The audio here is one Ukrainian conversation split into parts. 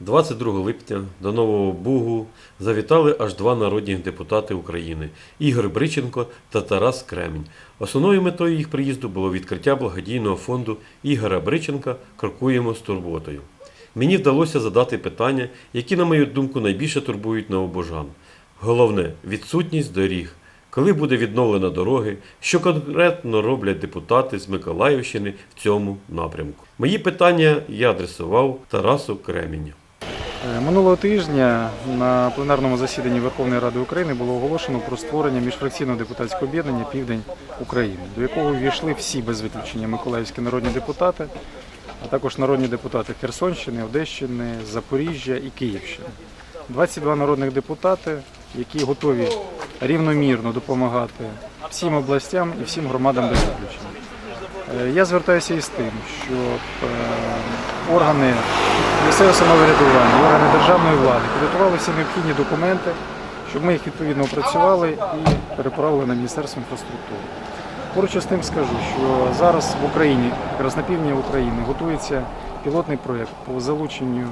22 липня до Нового Бугу завітали аж два народні депутати України Ігор Бриченко та Тарас Кремінь. Основною метою їх приїзду було відкриття благодійного фонду Ігора Бриченка Крокуємо з турботою. Мені вдалося задати питання, які, на мою думку, найбільше турбують новобожан. Головне відсутність доріг. Коли буде відновлена дороги, що конкретно роблять депутати з Миколаївщини в цьому напрямку? Мої питання я адресував Тарасу Креміню. Минулого тижня на пленарному засіданні Верховної Ради України було оголошено про створення міжфракційного депутатського об'єднання Південь України, до якого ввійшли всі без виключення миколаївські народні депутати, а також народні депутати Херсонщини, Одещини, Запоріжжя і Київщини. 22 народних депутати, які готові рівномірно допомагати всім областям і всім громадам без виключення. Е, Я звертаюся із тим, щоб е, органи місцевого самоврядування, органи державної влади підготували всі необхідні документи, щоб ми їх відповідно опрацювали і переправили на Міністерство інфраструктури. Поруч з тим скажу, що зараз в Україні, якраз на півдні України, готується пілотний проєкт по залученню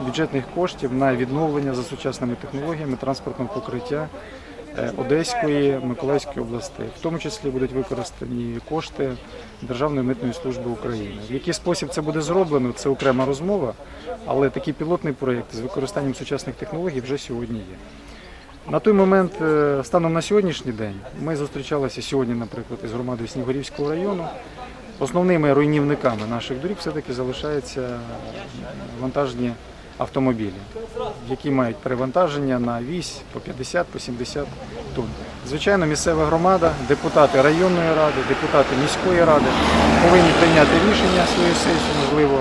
бюджетних коштів на відновлення за сучасними технологіями транспортного покриття Одеської, Миколаївської областей. В тому числі будуть використані кошти Державної митної служби України. В який спосіб це буде зроблено, це окрема розмова, але такий пілотний проєкт з використанням сучасних технологій вже сьогодні є. На той момент, е, станом на сьогоднішній день, ми зустрічалися сьогодні, наприклад, із громадою Снігурівського району. Основними руйнівниками наших доріг все-таки залишаються вантажні автомобілі, які мають перевантаження на вісь по 50 по 70 тонн. Звичайно, місцева громада, депутати районної ради, депутати міської ради повинні прийняти рішення своєї сесії, можливо,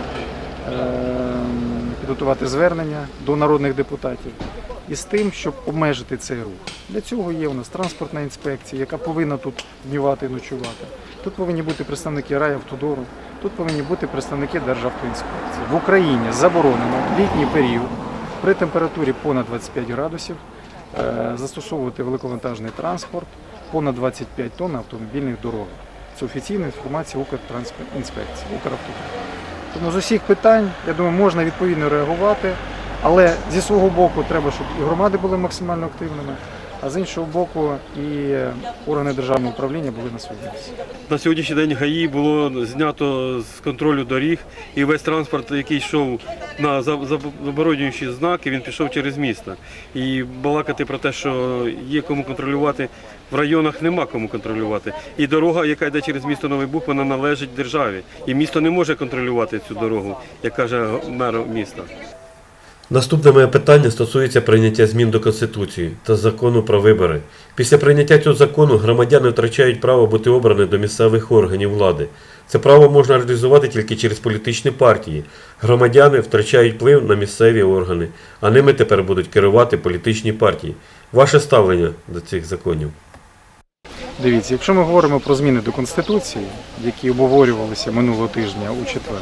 ем, підготувати звернення до народних депутатів із тим, щоб обмежити цей рух. Для цього є у нас транспортна інспекція, яка повинна тут днювати і ночувати. Тут повинні бути представники райавтодору, тут повинні бути представники Державтоінспекції. В Україні заборонено в літній період при температурі понад 25 градусів е, застосовувати великовантажний транспорт понад 25 тонн автомобільних дорогах. Це офіційна інформація Укртрансінспекції, Укравтодору. Тому з усіх питань, я думаю, можна відповідно реагувати, але зі свого боку треба, щоб і громади були максимально активними, а з іншого боку, і органи державного управління були на своєму місці. На сьогоднішній день ГАІ було знято з контролю доріг, і весь транспорт, який йшов на заборонюючі знаки, він пішов через місто. І балакати про те, що є кому контролювати, в районах нема кому контролювати. І дорога, яка йде через місто Новий Буг, вона належить державі. І місто не може контролювати цю дорогу, як каже мер міста. Наступне моє питання стосується прийняття змін до Конституції та закону про вибори. Після прийняття цього закону громадяни втрачають право бути обрані до місцевих органів влади. Це право можна реалізувати тільки через політичні партії. Громадяни втрачають вплив на місцеві органи, а ними тепер будуть керувати політичні партії. Ваше ставлення до цих законів? Дивіться, якщо ми говоримо про зміни до Конституції, які обговорювалися минулого тижня у четвер,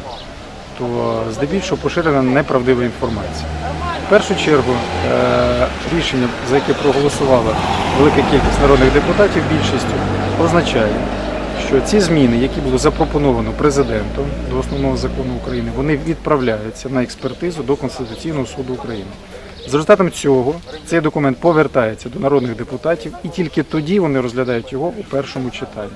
то здебільшого поширена неправдива інформація. В першу чергу е, рішення, за яке проголосувала велика кількість народних депутатів більшістю, означає, що ці зміни, які були запропоновано президентом до основного закону України, вони відправляються на експертизу до Конституційного суду України. За результатом цього цей документ повертається до народних депутатів, і тільки тоді вони розглядають його у першому читанні.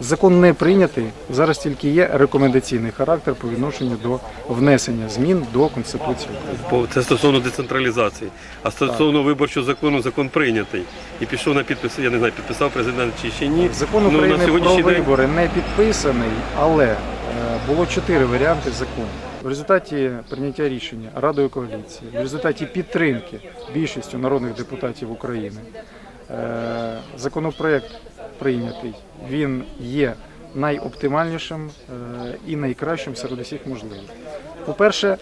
Закон не прийнятий, зараз тільки є рекомендаційний характер по відношенню до внесення змін до Конституції України. Це стосовно децентралізації. А стосовно виборчого закону, закон прийнятий. І пішов на підпис, я не знаю, підписав президент чи ще ні. Закон Ну, на України про сьогоднішній день- вибори не підписаний, але е, було чотири варіанти закону. В результаті прийняття рішення Радою коаліції, в результаті підтримки більшістю народних депутатів України, е, законопроект прийнятий. Він є найоптимальнішим е, і найкращим серед усіх можливих. По-перше,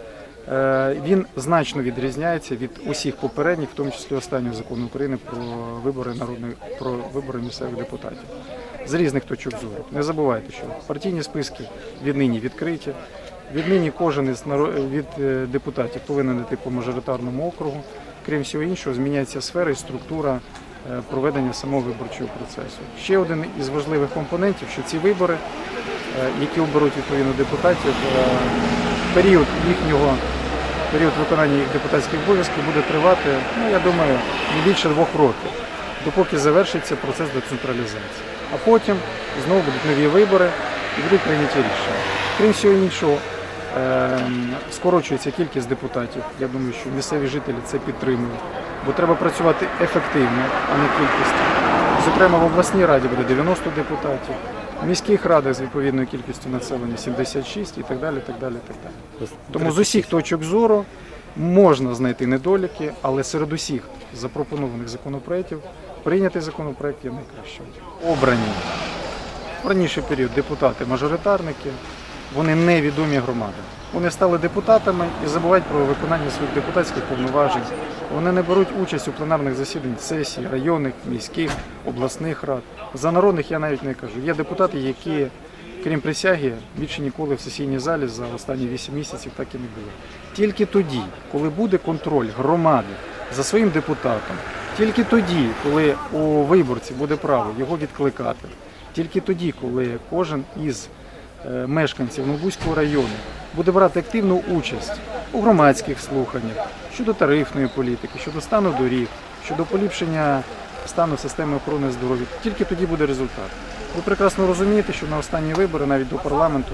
е, він значно відрізняється від усіх попередніх, в тому числі останнього закону України про вибори народних про вибори місцевих депутатів з різних точок зору. Не забувайте, що партійні списки віднині відкриті. Віднині кожен із від е, депутатів повинен йти по мажоритарному округу. Крім всього іншого, зміняється сфера і структура е, проведення самого виборчого процесу. Ще один із важливих компонентів, що ці вибори, е, які оберуть відповідно депутатів, період їхнього період виконання їх депутатських обов'язків буде тривати, ну я думаю, не більше двох років, допоки завершиться процес децентралізації. А потім знову будуть нові вибори і будуть прийняті рішення. Крім всього іншого, скорочується кількість депутатів. Я думаю, що місцеві жителі це підтримують, бо треба працювати ефективно, а не кількістю. Зокрема, в обласній раді буде 90 депутатів, в міських радах з відповідною кількістю населення 76 і так далі. так далі, так далі. Тому з усіх точок зору можна знайти недоліки, але серед усіх запропонованих законопроєктів прийнятий законопроект є найкращим. Обрані в раніший період депутати-мажоритарники, вони невідомі громади. Вони стали депутатами і забувають про виконання своїх депутатських повноважень. Вони не беруть участь у пленарних засіданнях сесій, районних, міських, обласних рад. За народних я навіть не кажу. Є депутати, які, крім присяги, більше ніколи в сесійній залі за останні 8 місяців так і не були. Тільки тоді, коли буде контроль громади за своїм депутатом, тільки тоді, коли у виборці буде право його відкликати, тільки тоді, коли кожен із мешканців Новбузького району буде брати активну участь у громадських слуханнях щодо тарифної політики, щодо стану доріг, щодо поліпшення стану системи охорони здоров'я, тільки тоді буде результат. Ви прекрасно розумієте, що на останні вибори, навіть до парламенту,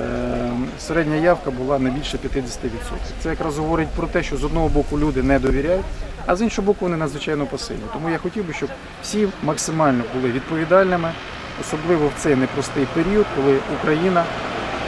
е, середня явка була не більше 50%. Це якраз говорить про те, що з одного боку люди не довіряють, а з іншого боку вони надзвичайно пасивні. Тому я хотів би, щоб всі максимально були відповідальними, особливо в цей непростий період, коли Україна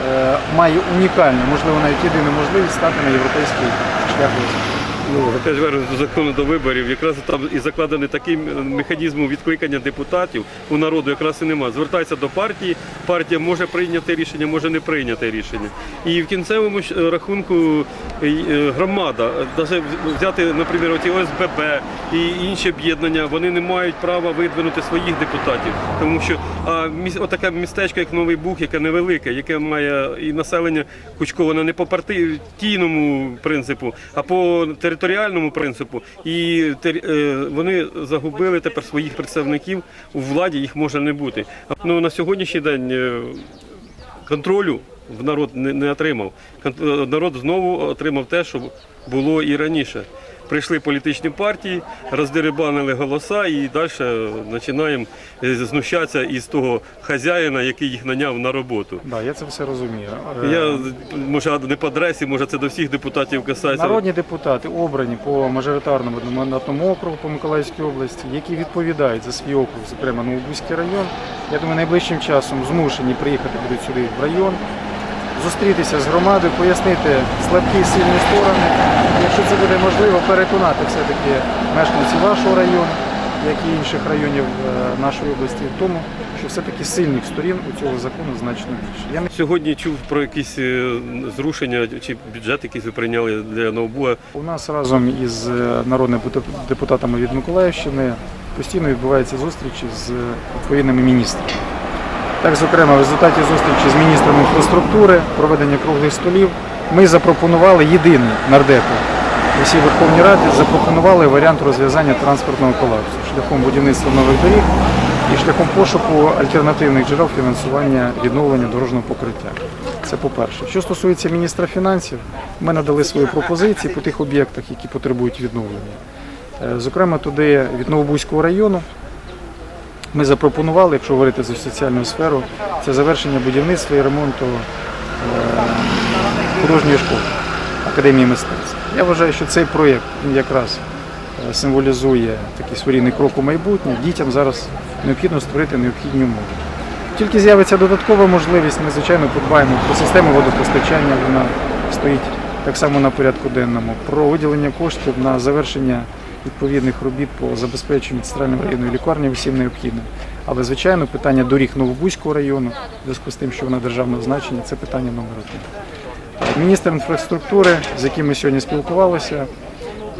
е, має унікальну, можливо, навіть єдину можливість стати на європейський шлях розвитку. Ну, за теж вернемось до закону до виборів. Якраз там і закладений такий механізм відкликання депутатів у народу якраз і нема. Звертається до партії, партія може прийняти рішення, може не прийняти рішення. І в кінцевому е, рахунку е, е, громада, навіть взяти, наприклад, оці ОСББ і інші об'єднання, вони не мають права видвинути своїх депутатів. Тому що а, отаке містечко, як Новий Буг, яке невелике, яке має і населення кучковане не по партійному принципу, а по територіальному принципу. І е, вони загубили тепер своїх представників у владі, їх може не бути. Ну на сьогоднішній день. е, контролю в народ не, не отримав. Е, Народ знову отримав те, що було і раніше. Прийшли політичні партії, роздерибанили голоса і далі починаємо е, знущатися із того хазяїна, який їх наняв на роботу. Да, я це все розумію. Е, Я може не по адресі, може це до всіх депутатів касається. Народні депутати обрані по мажоритарному одномандатному округу по Миколаївській області, які відповідають за свій округ, зокрема Новобузький район. Я думаю, найближчим часом змушені приїхати будуть сюди в район, зустрітися з громадою, пояснити слабкі і сильні сторони. Якщо це буде можливо, переконати все-таки мешканців вашого району, як і інших районів е, нашої області, в тому, що все-таки сильних сторін у цього закону значно більше. Я не Сьогодні чув про якісь е, зрушення чи бюджет, який ви прийняли для Новбуа. У нас разом із е, народними депутатами від Миколаївщини постійно відбуваються зустрічі з відповідними міністрами. Так, зокрема, в результаті зустрічі з міністром інфраструктури, проведення круглих столів, ми запропонували єдиний нардепу у всій Верховній Раді, запропонували варіант розв'язання транспортного колапсу шляхом будівництва нових доріг і шляхом пошуку альтернативних джерел фінансування відновлення дорожнього покриття. Це по-перше. Що стосується міністра фінансів, ми надали свої пропозиції по тих об'єктах, які потребують відновлення. Е, Зокрема, туди від Новобузького району ми запропонували, якщо говорити за соціальну сферу, це завершення будівництва і ремонту е, художньої школи Академії мистецтв. Я вважаю, що цей проєкт якраз е, символізує такий своєрідний крок у майбутнє. Дітям зараз необхідно створити необхідні умови. Тільки з'явиться додаткова можливість, ми звичайно подбаємо про систему водопостачання, вона стоїть так само на порядку денному, про виділення коштів на завершення відповідних робіт по забезпеченню центральної районної лікарні усім необхідним. Але, звичайно, питання доріг Новобузького району, в зв'язку з тим, що вона державного значення, це питання номер один. Міністр інфраструктури, з яким ми сьогодні спілкувалися,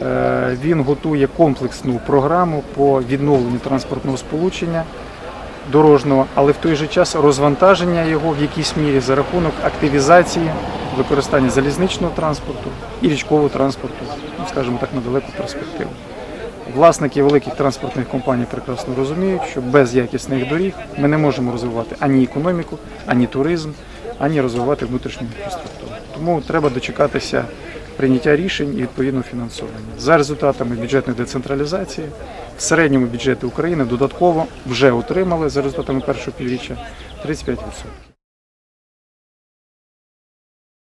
е, він готує комплексну програму по відновленню транспортного сполучення дорожнього, але в той же час розвантаження його в якійсь мірі за рахунок активізації використання залізничного транспорту і річкового транспорту, ну, скажімо так, на далеку перспективу. Власники великих транспортних компаній прекрасно розуміють, що без якісних доріг ми не можемо розвивати ані економіку, ані туризм, ані розвивати внутрішню інфраструктуру. Тому треба дочекатися прийняття рішень і відповідно фінансування. За результатами бюджетної децентралізації в середньому бюджеті України додатково вже отримали за результатами першого півріччя 35%.